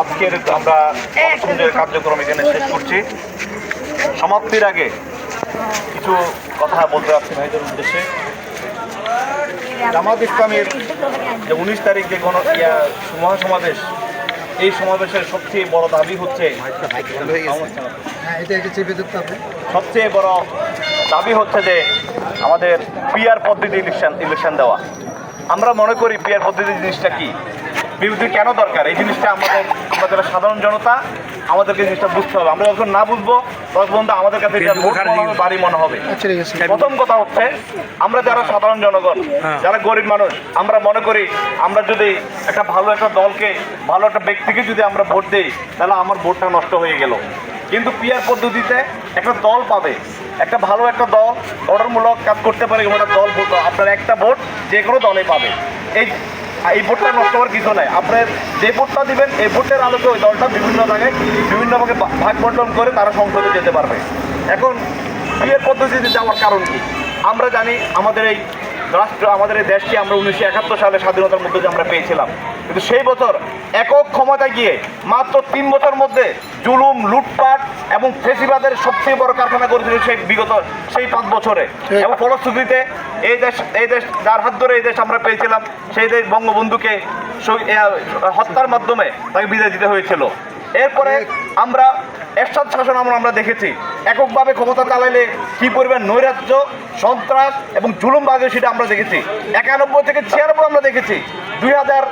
আজকের আমরা কার্যক্রম এখানে শেষ করছি। সমাপ্তির আগে কিছু কথা বলতে যাচ্ছি ভাইদের উদ্দেশ্যে। জামাত ইসলামের যে উনিশ তারিখ যে গণ ইয়া মহাসমাবেশ এই সমাবেশের সবচেয়ে বড় দাবি হচ্ছে হ্যাঁ সবচেয়ে বড় দাবি হচ্ছে যে আমাদের পিয়ার পদ্ধতি ইলেকশন ইলেকশন দেওয়া। আমরা মনে করি পিয়ার পদ্ধতি জিনিসটা কি? বিরোধী কেন দরকার? এই জিনিসটা আমাদের আমরা যারা সাধারণ জনতা আমাদেরকে জিনিসটা বুঝতে হবে। আমরা যখন না বুঝব তখন পর্যন্ত আমাদের কাছে মনে বাড়ি মনে হবে। আছে প্রথম কথা হচ্ছে আমরা যারা সাধারণ জনগণ যারা গরিব মানুষ আমরা মনে করি আমরা যদি একটা ভালো একটা দলকে ভালো একটা ব্যক্তিকে যদি আমরা ভোট দিই তাহলে আমার ভোটটা নষ্ট হয়ে গেল। কিন্তু পিয়ার পদ্ধতিতে একটা দল পাবে। একটা ভালো একটা দল অর্ডারমূলক কাজ করতে পারে এরকম একটা দল ভোট আপনার একটা ভোট যে কোনো দলে পাবে। এই এই ভোটটা নষ্ট হওয়ার কিছু নাই। আপনার যে ভোটটা দিবেন, এই ভোটের আলোকে ওই দলটা বিভিন্ন জায়গায় বিভিন্নভাবে ভাগ বন্টন করে তারা সংসদে যেতে পারবে। এখন বিয়ের পদ্ধতিতে যাওয়ার কারণ কি? আমরা জানি আমাদের এই রাষ্ট্র আমাদের এই দেশকে আমরা উনিশশো একাত্তর সালে স্বাধীনতার মধ্যে আমরা পেয়েছিলাম। কিন্তু সেই বছর একক ক্ষমতা গিয়ে মাত্র তিন বছর মধ্যে জুলুম লুটপাট এবং ফেসিবাদের সবচেয়ে বড় কারখানা করেছিল সেই বিগত সেই পাঁচ বছরে। এবং ফলশ্রুতিতে এই দেশ এই দেশ যার হাত ধরে এই দেশ আমরা পেয়েছিলাম সেই দেশ বঙ্গবন্ধুকে হত্যার মাধ্যমে তাকে বিদায় দিতে হয়েছিল। এরপরে আমরা এরশাদ শাসন আমরা আমরা দেখেছি। এককভাবে ক্ষমতা চালাইলে কি পরিমাণ নৈরাজ্য, সন্ত্রাস এবং জুলুম বাজে সেটা আমরা দেখেছি। একানব্বই থেকে ছিয়ানব্বই আমরা দেখেছি। দুই হাজার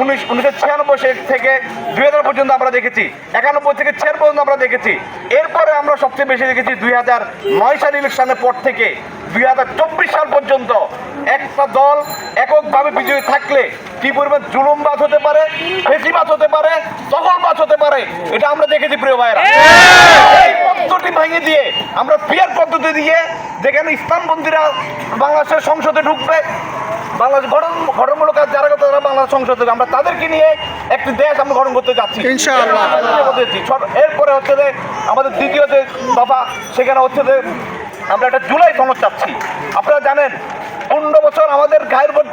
উনিশ, উনিশশো ছিয়ানব্বই থেকে দুই হাজার পর্যন্ত আমরা দেখেছি। একানব্বই থেকে ছিয়ানব্বই পর্যন্ত আমরা দেখেছি। এরপরে আমরা সবচেয়ে বেশি দেখেছি দুই হাজার নয় সাল ইলেকশনের পর থেকে। দুই হাজার চব্বিশ সাল পর্যন্ত একটা দল এককভাবে বিজয়ী থাকলে কি পরিমাণ জুলুমবাজ হতে পারে ফেসিবাজ হতে পারে দখলবাজ হতে পারে এটা আমরা দেখেছি প্রিয় ভাইরা এই পদ্ধতি ভেঙে দিয়ে আমরা পিয়ার পদ্ধতি দিয়ে যেখানে ইসলামপন্থীরা বাংলাদেশের সংসদে ঢুকবে বাংলাদেশ গঠন গঠনমূলক কাজ যারা করতে তারা বাংলাদেশ সংসদে। আমরা তাদেরকে নিয়ে একটি দেশ আমরা গঠন করতে যাচ্ছি। এরপরে হচ্ছে যে আমাদের দ্বিতীয় যে বাবা সেখানে হচ্ছে যে আমরা একটা জুলাই সনদ চাচ্ছি। আপনারা জানেন, পনেরো বছর আমাদের গায়ের উপর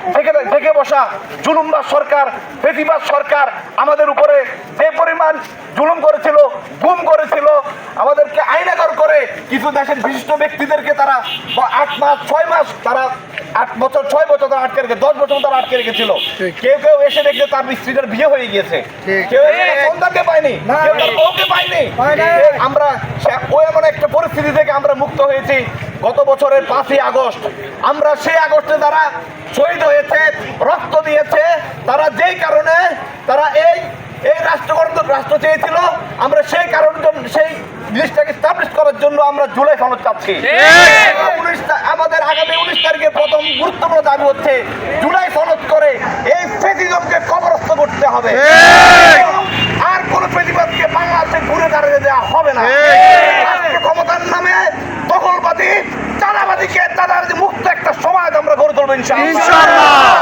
থেকে বসা জুলুমবাদ সরকার বেদিবাদ সরকার আমাদের উপরে যে পরিমাণ জুলুম করেছিল, গুম করেছিল, আমাদেরকে আইনাগর করে কিছু দেশের বিশিষ্ট ব্যক্তিদেরকে তারা আট মাস, ছয় মাস তারা আট বছর ছয় বছর তারা আটকে রেখে দশ বছর তারা আটকে রেখেছিল। কেউ কেউ এসে দেখলে তার স্ত্রীটার বিয়ে হয়ে গিয়েছে। কেউ সন্তানকে পায়নি কেউ তার বউকে পায়নি। পায় আমরা ওই এমন একটা পরিস্থিতি থেকে আমরা মুক্ত হয়েছি। গত বছরের পাঁচই আগস্ট আমরা সেই আগস্টে যারা শহীদ হয়েছে রক্ত দিয়েছে তারা যেই কারণে তারা এই এই রাষ্ট্র গঠন রাষ্ট্র চেয়েছিল আমরা সেই কারণের জন্য সেই জিনিসটাকে স্টাবলিশ করার জন্য আমরা জুলাই সনদ চাচ্ছি। আমাদের আগামী উনিশ তারিখে প্রথম গুরুত্বপূর্ণ দাবি হচ্ছে জুলাই সনদ করে এই ফেসিজমকে কবরস্থ করতে হবে। আর কোন প্রতিবাদকে বাংলাদেশে ঘুরে দাঁড়িয়ে দেওয়া হবে না। ক্ষমতার নামে দখলবাদী চাঁদাবাদীকে চাঁদাবাদী মুক্ত একটা সমাজ আমরা গড়ে তুলবো।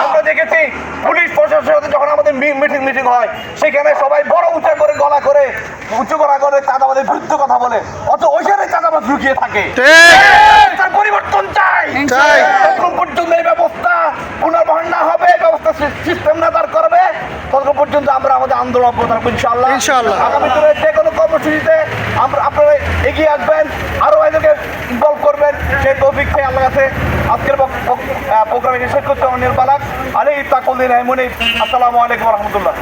আমরা দেখেছি পুলিশ প্রশাসনের যখন আমাদের মিটিং মিটিং হয় সেখানে সবাই বড় উঁচা করে গলা করে উঁচু গলা করে চাঁদাবাদের বিরুদ্ধে কথা বলে অত ওইখানে চাঁদাবাদ লুকিয়ে থাকে। তার চাই চাই। ততক্ষণ পর্যন্ত এই ব্যবস্থা পুনর্বহন না হবে এই ব্যবস্থা সিস্টেম না দাঁড় করবে ততক্ষণ পর্যন্ত আমরা আমাদের আন্দোলন ইনশাআল্লাহ। ইনশাআল্লাহ। আগামী দিনে যে কোনো কর্মসূচিতে আমরা আপনারা এগিয়ে আসবেন আরও এদেরকে ইনভলভ করবেন সেই তৌফিক চাই আল্লাহ কাছে। আজকের প্রোগ্রামে শেষ করতে আমার নির্বালাক আলী তাকুল দিন আসসালামু আলাইকুম রহমতুল্লাহ।